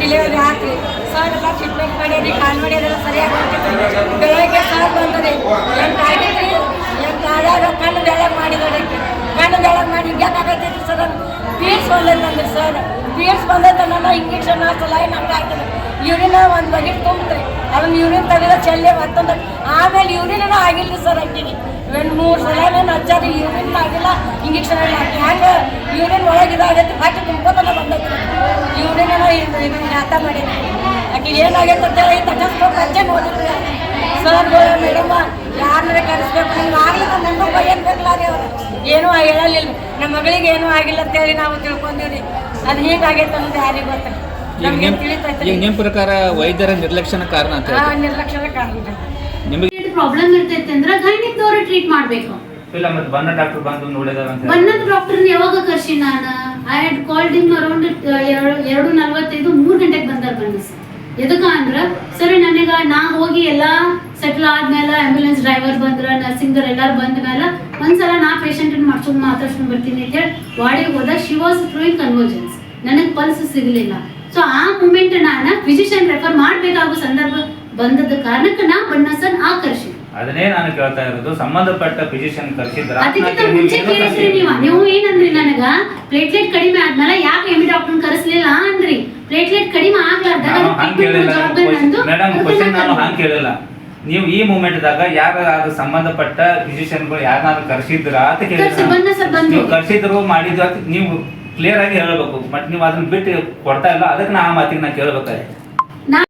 Delivery ಹಾಕಿ sir ಎಲ್ಲ ಮಾಡೀರಿ ಕಾಲು ಸರಿಯಾಗಿ ಬೆಳಗ್ಗೆ ಸರ್ ಬಂದ್ರಿ ಎಂಟು ಆಗಿದ್ರಿ ಎಂಟು ಆದಾಗ ಕಣ್ಣು ಬೆಳಗ್ಗೆ ಮಾಡಿದೋಡಕ್ಕೆ ಕಣ್ಣು ಬೆಳಗ್ಗೆ ಮಾಡಿ ಸರ್ ಪೀಸ್ ಬಂದೈತಂದ್ರಿ ಸರ್ ಪೀಸ್ ಬಂದೈತಲ್ಲ ಇಂಜೆಕ್ಷನ್ ಲೈನ್ ಹಂಗೆ ಹಾಕಿದ್ರು ಯೂರಿನ ಒಂದು ಬಗೆಟ್ ತುಂಬ್ರಿ ಅದನ್ನ ಯೂರಿನ್ ತೆಗೆದ ಚೆಲ್ಲೆ ಬರ್ತಂದ್ರೆ ಆಮೇಲೆ ಯೂರಿನ ಆಗಿಲ್ಲ ಸರ್ ಅಂತೀನಿ. ಒಂದು ಮೂರು ಸಲ ನಾನು ಹಚ್ಚಾರಿ ಯೂರಿನ್ ಆಗಿಲ್ಲ ಇಂಜೆಕ್ಷನ್ ಎಲ್ಲ ಹ್ಯಾಂಗ? ಯೂರಿನ್ ಒಳಗೆ ಇದಾಗೈತಿ ಹೊಟ್ಟೆ ತುಂಬ್ಕೋತನ ಬಂದೈತಿ ಯೂರಿನ್ ಇದನ್ನ ಜ್ಞಾತ ಮಾಡೀನಿ ಆಕಿಗೆ ಏನಾಗೈತೆ ಅಂತೇಳಿ ತಟಸ್ಕೋಪ್ ಹಚ್ಚೆ ಹೋಗಿದ್ರೆ ಸರ್ ಮೇಡಮ್ಮ ಯಾರನ್ನ ಕರೆಸ್ಬೇಕು? ನಿಮ್ಗೆ ಆಗ್ಲಿಲ್ಲ ಮುಂದೆ ಏನು ಬೇಕಲ್ಲ ರೀ ಅವ್ರು. ಏನೂ ಹೇಳಲಿಲ್ಲ. ನಮ್ಮ ಮಗಳಿಗೆ ಏನೂ ಆಗಿಲ್ಲ ಅಂತೇಳಿ ನಾವು ತಿಳ್ಕೊಂಡಿವ್ರಿ. ಅದು ಹೀಗಾಗೈತೆ ಅನ್ನೋದು ಯಾರಿಗೆ ಗೊತ್ತ ಈಗ ನಮ್ಗೆ ನಿಮ್ ತಿಳಿತೈತೆ ನಿಮ್ಮ ಪ್ರಕಾರ ವೈದ್ಯರ ನಿರ್ಲಕ್ಷ್ಯನ ಕಾರಣ ಅಂತ ನಿರ್ಲಕ್ಷ್ಯದ ಕಾರಣ ನಿಮಗೆ ಪ್ರಾಬ್ಲಮ್ ಇರ್ತೈತೆ ಅಂದ್ರೆ ಗೈನಿಕ್ದವ್ರು ಟ್ರೀಟ್ ಮಾಡ್ಬೇಕು. ಇಲ್ಲ ಮತ್ತೆ ಬನ್ನ ಡಾಕ್ಟರ್ ಬಂದು ನೋಡಿದಾರ ಅಂತ. ಬನ್ನದ ಡಾಕ್ಟರ್ ಯಾವಾಗ ಕರ್ಸಿ ನಾನು? I had called him around ಎರಡು ನಲ್ವತ್ತೈದು ಮೂರು ಗಂಟೆಗೆ ಬಂದಾರ ಬನ್ನಿ ಸರ್. ಎದಕ್ಕ ಅಂದ್ರ ಸರ್ ನನಗ ನಾ ಹೋಗಿ ಎಲ್ಲಾ ಸೆಟ್ಲ್ ಆದ್ಮೇಲೆ ಆಂಬ್ಯುಲೆನ್ಸ್ ಡ್ರೈವರ್ ಬಂದ್ರ ನರ್ಸಿಂಗ್ ಎಲ್ಲಾರು ಬಂದ ಮೇಲೆ ಒಂದ್ಸಲ ನಾ ಪೇಷಂಟ್ ಮಾಡ್ಸ್ಕೊಂಡ್ ಮಾತಾಡ್ಸ್ಕೊಂಡ್ ಬರ್ತೀನಿ ಅಂತ ಹೇಳಿ ವಾಡಿಗೆ ಹೋದ. ಶಿ ವಾಸ್ ಥ್ರೂಯಿಂಗ್ ಕನ್ವರ್ಜೆನ್ಸ್ ನನಗೆ ಪಲ್ಸ್ ಸಿಗಲಿಲ್ಲ. ಸೊ ಆ ಮೂಮೆಂಟ್ ನಾನು ಫಿಸಿಷಿಯನ್ ರೆಫರ್ ಮಾಡ್ಬೇಕಾಗೋ ಸಂದರ್ಭ ಬಂದದ ಕಾರಣಕ್ಕೆ ನಾ ಬಣ್ಣ ಸರ್ ಆಕರ್ಷಿ ಕರ್ಸಿ ಅದನ್ನೇ ನಾನು ಕೇಳ್ತಾ ಇರೋದು ಸಂಬಂಧಪಟ್ಟ ಫಿಸಿಷಿಯನ್ ಕರ್ಸಿದ್ರ? ಅದಕ್ಕಿಂತ ಮುಂಚೆ ಕೇಳಿದ್ರಿ ನೀವು. ನೀವು ಏನಂದ್ರಿ ನನಗ? ಪ್ಲೇಟ್ಲೆಟ್ ಕಡಿಮೆ ಆದ್ಮೇಲೆ ಯಾಕೆ ಎಮಿ ಡಾಕ್ಟರ್ ಕರೆಸ್ಲಿಲ್ಲ ಅಂದ್ರಿ. ಪ್ಲೇಟ್ಲೆಟ್ ಕಡಿಮೆ ಆಗ್ಲಾರ್ದಾಗ ಮೇಡಮ್ ಕ್ವಶನ್ ನಾನು ಹಂಗೆ ಕೇಳಿಲ್ಲ. ನೀವು ಈ ಮೂಮೆಂಟ್ ದಾಗ ಯಾರ ಅದು ಸಂಬಂಧಪಟ್ಟ ಫಿಸಿಷಿಯನ್ಗಳು ಯಾರನ್ನಾದ್ರು ಕರ್ಸಿದ್ರ ಅಂತ ಕೇಳಿದ್ರೆ. ನೀವು ಕರ್ಸಿದ್ರು ಮಾಡಿದ್ರು ನೀವು ಕ್ಲಿಯರ್ ಆಗಿ ಹೇಳ್ಬೇಕು. ಬಟ್ ನೀವು ಅದನ್ನ ಬಿಟ್ಟು ಕೊಡ್ತಾ ಇಲ್ಲ. ಅದಕ್ಕೆ ನಾ ಆ ಮಾತಿಗೆ ನಾ ಕೇಳ್ಬೇಕಾಯ್ತು.